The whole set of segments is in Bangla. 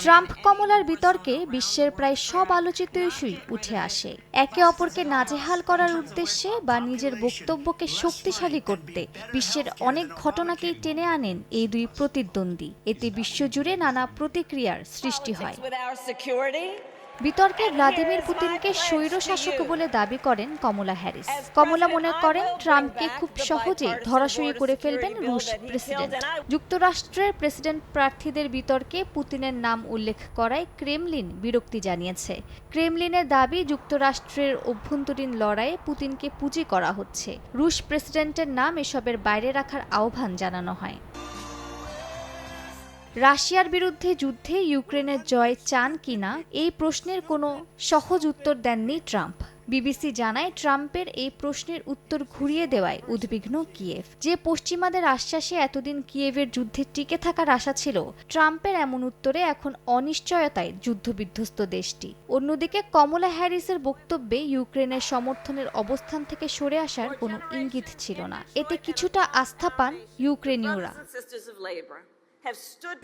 ট্রাম্প কমলার বিতর্কে বিশ্বের প্রায় সব আলোচিত ইস্যুই উঠে আসে। একে অপরকে নাজেহাল করার উদ্দেশ্যে বা নিজের বক্তব্যকে শক্তিশালী করতে বিশ্বের অনেক ঘটনাকেই টেনে আনেন এই দুই প্রতিদ্বন্দ্বী। এতে বিশ্বজুড়ে নানা প্রতিক্রিয়ার সৃষ্টি হয়. বিতর্কে ভ্লাদিমির পুতিনকে স্বৈর শাসক বলে দাবি করেন কমলা হ্যারিস। কমলা মনে করেন ট্রাম্পকে খুব সহজেই ধরাশয়ী করে ফেলবেন রুশ প্রেসিডেন্ট। যুক্তরাষ্ট্রের প্রেসিডেন্ট প্রার্থীদের বিতর্কে পুতিনের নাম উল্লেখ করায় ক্রেমলিন বিরক্তি জানিয়েছে। ক্রেমলিনের দাবি, যুক্তরাষ্ট্রের অভ্যন্তরীণ লড়াইয়ে পুতিনকে পুঁজি করা হচ্ছে। রুশ প্রেসিডেন্টের নাম এসবের বাইরে রাখার আহ্বান জানানো হয়। রাশিয়ার বিরুদ্ধে যুদ্ধে ইউক্রেনের জয় চান কিনা এই প্রশ্নের কোনো সহজ উত্তর দেননি ট্রাম্প। বিবিসি জানায়, ট্রাম্পের এই প্রশ্নের উত্তর ঘুরিয়ে দেওয়ায় উদ্বিগ্ন কিয়েভ। যে পশ্চিমাদের আশ্বাসে এতদিন কিয়েভের যুদ্ধে টিকে থাকার আশা ছিল, ট্রাম্পের এমন উত্তরে এখন অনিশ্চয়তায় যুদ্ধবিধ্বস্ত দেশটি। অন্যদিকে কমলা হ্যারিসের বক্তব্যে ইউক্রেনের সমর্থনের অবস্থান থেকে সরে আসার কোনো ইঙ্গিত ছিল না। এতে কিছুটা আস্থা পান ইউক্রেনীয়রা।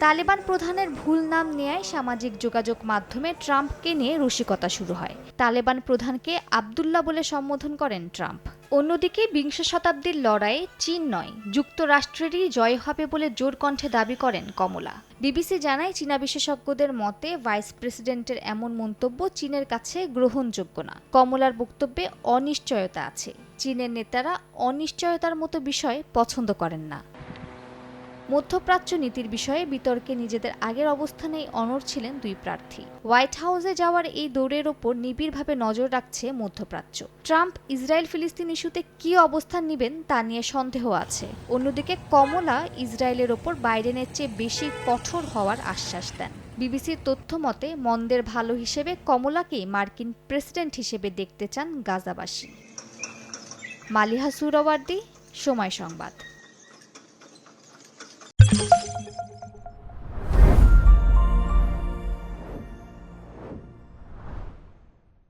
তালেবান প্রধানের ভুল নাম নেয় সামাজিক যোগাযোগ মাধ্যমে ট্রাম্পকে নিয়ে রসিকতা শুরু হয়। তালেবান প্রধানকে আবদুল্লাহ বলে সম্বোধন করেন ট্রাম্প। অন্যদিকে বিংশ শতাব্দীর লড়াইয়ে চীন নয়, যুক্তরাষ্ট্রেরই জয় হবে বলে জোর কণ্ঠে দাবি করেন কমলা। বিবিসি জানায় চীনা বিশেষজ্ঞদের মতে ভাইস প্রেসিডেন্টের এমন মন্তব্য চীনের কাছে গ্রহণযোগ্য না। কমলার বক্তব্যে অনিশ্চয়তা আছে। চীনের নেতারা অনিশ্চয়তার মতো বিষয় পছন্দ করেন না। মধ্যপ্রাচ্য নীতির বিষয়ে বিতর্কে নিজেদের আগের অবস্থানেই অনড় ছিলেন দুই প্রার্থী। হোয়াইট হাউসে যাওয়ার এই দৌড়ের ওপর নিবিড়ভাবে নজর রাখছে মধ্যপ্রাচ্য। ট্রাম্প ইসরায়েল ফিলিস্তিন ইস্যুতে কী অবস্থান নেবেন তা নিয়ে সন্দেহ আছে। অন্যদিকে কমলা ইসরায়েলের ওপর বাইডেনের চেয়ে বেশি কঠোর হওয়ার আশ্বাস দেন। বিবিসির তথ্য মতে, মন্দের ভালো হিসেবে কমলাকেই মার্কিন প্রেসিডেন্ট হিসেবে দেখতে চান গাজাবাসী। মালিহা সুরাওয়ার্দি, সময় সংবাদ।